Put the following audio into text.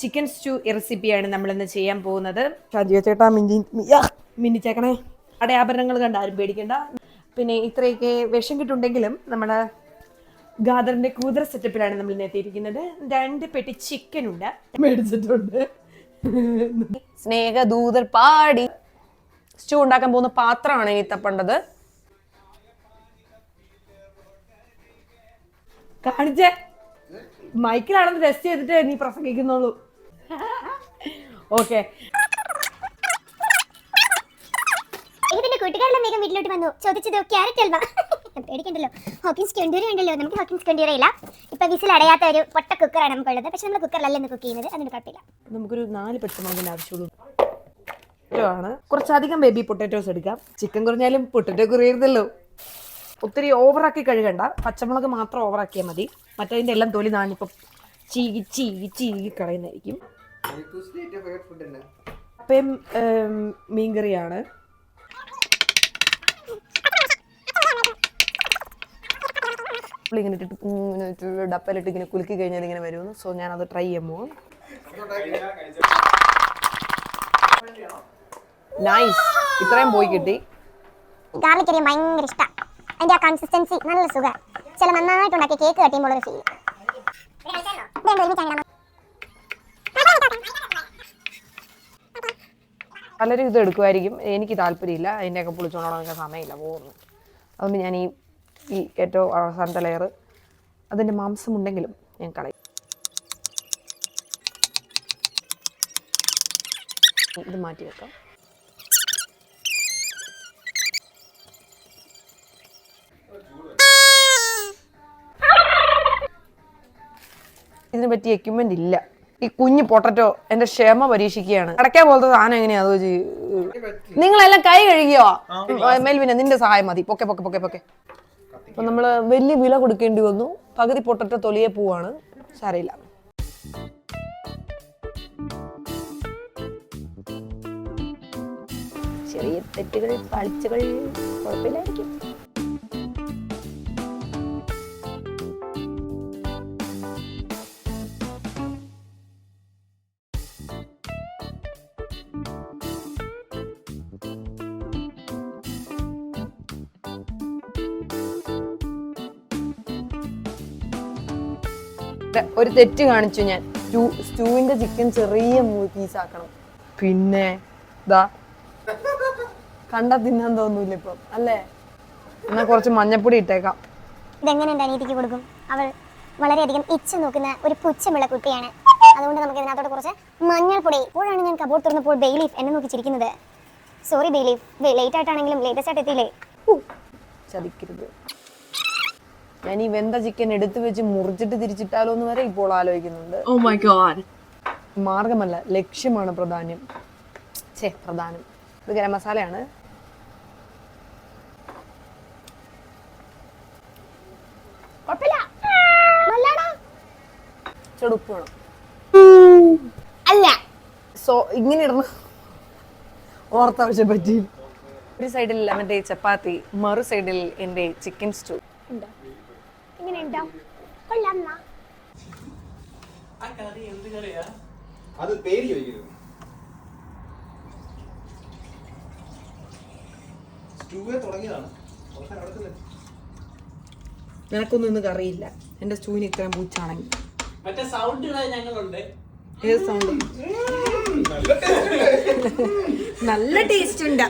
Chicken stew റെസിപ്പിയാണ് നമ്മൾ ഇന്ന് ചെയ്യാൻ പോകുന്നത്. ഷാജിയ ചേട്ടാ മിന്നി മിന്നിച്ചേക്കണേ അടയാഭരണങ്ങൾ കണ്ട ആരും പേടിക്കണ്ട. പിന്നെ ഇത്രയൊക്കെ വിഷം കിട്ടുണ്ടെങ്കിലും നമ്മുടെ ഗാദറിന്റെ കൂതറ സെറ്റപ്പിലാണ് നമ്മൾ ഇന്ന് എത്തിയിരിക്കുന്നത്. രണ്ട് പെട്ടി ചിക്കൻ ഉണ്ട്. മേടിച്ചിട്ടുണ്ട്. സ്നേഹദൂതർ പാടി. സ്റ്റൂ ഉണ്ടാക്കാൻ പോകുന്ന പാത്രമാണ് ഈ തപ്പണ്ടത്. കാണിച്ചേ. മൈക്കിലാണെന്ന് ടെസ്റ്റ് ചെയ്തിട്ട് നീ പ്രസംഗിക്കുന്നുള്ളൂ. ഓക്കെ വേഗം വീട്ടിലോട്ട് വന്നു. ചോദിച്ചത് ക്യാരറ്റ് അൽവ. പേടിക്കണ്ടല്ലോ. ഹോക്കിൻസ് കെണ്ടൂരി ഉണ്ടല്ലോ. നമുക്ക് ഹോക്കിൻസ് ഇപ്പൊ വിസിൽ അടയാത്ത ഒരു പൊട്ട കുക്കറാണ് നമുക്കുള്ളത് പക്ഷെ നമ്മൾ കുക്കറിലല്ല ഇന്ന് കുക്ക് ചെയ്യുന്നത്. അതിന് കുഴപ്പമില്ല. നമുക്കൊരു നാല് ആവശ്യമുള്ളൂ. ആണ്. കുറച്ചധികം ബേബി പൊട്ടറ്റോസ് എടുക്കാം. ചിക്കൻ കുറഞ്ഞാലും പൊട്ടറ്റോ കുറയരുതല്ലോ. ഒത്തിരി ഓവറാക്കി കഴുകണ്ട. പച്ചമുളക് മാത്രം ഓവറാക്കിയാൽ മതി. മറ്റതിന്റെ എല്ലാം തൊലി നാണിപ്പം ചീകി ചീകി ചീകി കളയുന്നതായിരിക്കും. അപ്പം മീൻകറിയാണ്. ഡപ്പലിട്ട് ഇട്ടിട്ട് ഇങ്ങനെ കുലുക്കി കഴിഞ്ഞാൽ ഇങ്ങനെ വരുമെന്ന് സോ ഞാനത് ട്രൈ ചെയ്യാൻ പോകും നൈസ് ഇത്രയും പോയി കിട്ടി. ഭയങ്കര ഇഷ്ടം. അതിന്റെ ആ കൺസിസ്റ്റൻസി നല്ല സുഖം. ചില നന്നായിട്ട് ഉണ്ടാക്കിയ കേക്ക് കട്ടിയുമ്പോൾ ഒരു ഫീൽ പലരും ഇത് എടുക്കുമായിരിക്കും. എനിക്ക് താല്പര്യമില്ല. അതിന്റെയൊക്കെ എനിക്ക് സമയമില്ല. പോകുന്നു. അതുകൊണ്ട് ഞാൻ ഈ ഈ ഏറ്റവും അവസാനത്തെ ലെയർ അതിന്റെ മാംസമുണ്ടെങ്കിലും ഞാൻ കളയും. ഇത് മാറ്റി വെക്കാം. ഇതിന് പറ്റിയ എക്യുപ്മെന്റ് ഇല്ല. ഈ കുഞ്ഞു പൊട്ടറ്റോ എന്റെ ക്ഷമ പരീക്ഷിക്കുകയാണ്. അടയ്ക്കാൻ പോലത്തെ സാധനം എങ്ങനെയാ? അത് നിങ്ങളെല്ലാം കൈ കഴുകിയോ? മെൽവിനെ നിന്റെ സഹായം മതി. പൊക്കെ പൊക്കെ പൊക്കെ പൊക്കെ. അപ്പൊ നമ്മൾ വലിയ വില കൊടുക്കേണ്ടി വന്നു. പകുതി പൊട്ടറ്റ തൊലിയെ പോവാണ്. സാരയില്ല ചെറിയ തെറ്റുകൾ പാളിച്ചകൾ കുഴപ്പമില്ലായിരിക്കും. ഒരു തെറ്റ് കാണിച്ചു ഞാൻ. സ്റ്റൂ സ്റ്റൂവിന്റെ ചിക്കൻ ചെറിയ പീസ് ആക്കണം. പിന്നെ ദാ കണ്ടാ തിന്നാൻ തോന്നൂല ഇപ്പൊ അല്ലേ? എന്നാ കുറച്ച് മഞ്ഞപ്പൊടി ഇട്ടേക്കാം. ഇതെങ്ങനെ അനീതിക്ക് കൊടുക്കും? അവൾ വളരെയധികം ഇച്ഛ നോക്കുന്ന ഒരു പുച്ഛമുള്ള കുട്ടിയാണ്. അതുകൊണ്ട് നമുക്ക് ഇതിനകത്തോട്ട് കുറച്ച് മഞ്ഞൾപ്പൊടി. ഇപ്പോഴാണ് ഞാൻ കബോർഡ് തുറന്നപ്പോൾ ബെയ്ലീഫ് എന്നെ നോക്കി ചിരിക്കുന്നത്. സോറി ബെയ്ലീഫ് ലേറ്റ് ആയിട്ടാണെങ്കിലും ലേറ്റസ്റ്റ് ആയിട്ട് എത്തിയില്ലേ? ചതിക്കരുത്. ഞാൻ ഈ വെന്ത ചിക്കൻ എടുത്തു വെച്ച് മുറിച്ചിട്ട് തിരിച്ചിട്ടാലോ എന്ന് വരെ ഇപ്പോൾ ആലോചിക്കുന്നുണ്ട്. ഓ മൈ ഗോഡ് മാർഗമല്ല ലക്ഷ്യമാണ് പ്രധാനം ചേ പ്രധാനം. ഇത് ഗരം മസാലയാണ്. ചെടുപ്പ് വേണം. അല്ല. സോ ഇങ്ങനെ ഇടണം. ഓർത്താവശ്യം പറ്റി ഒരു സൈഡിൽ എന്റെ ചപ്പാത്തി മറു സൈഡിൽ എന്റെ ചിക്കൻ സ്റ്റൂ ഇങ്ങനെ ഉണ്ടോ കൊള്ളാം. അത് പേര് ചോദിക്കരുത്. സ്റ്റൂവേ തുടങ്ങിയതാണ്. നിനക്കൊന്നും ഇന്ന് കറിയില്ല. എന്റെ സ്റ്റൂവിന് ഇത്രയും പൂച്ചാണെങ്കിൽ. മറ്റേ സൗണ്ടുകൾ ഞങ്ങളുണ്ട്. ഏത് സൗണ്ട് നല്ല ടേസ്റ്റ് ഉണ്ട്.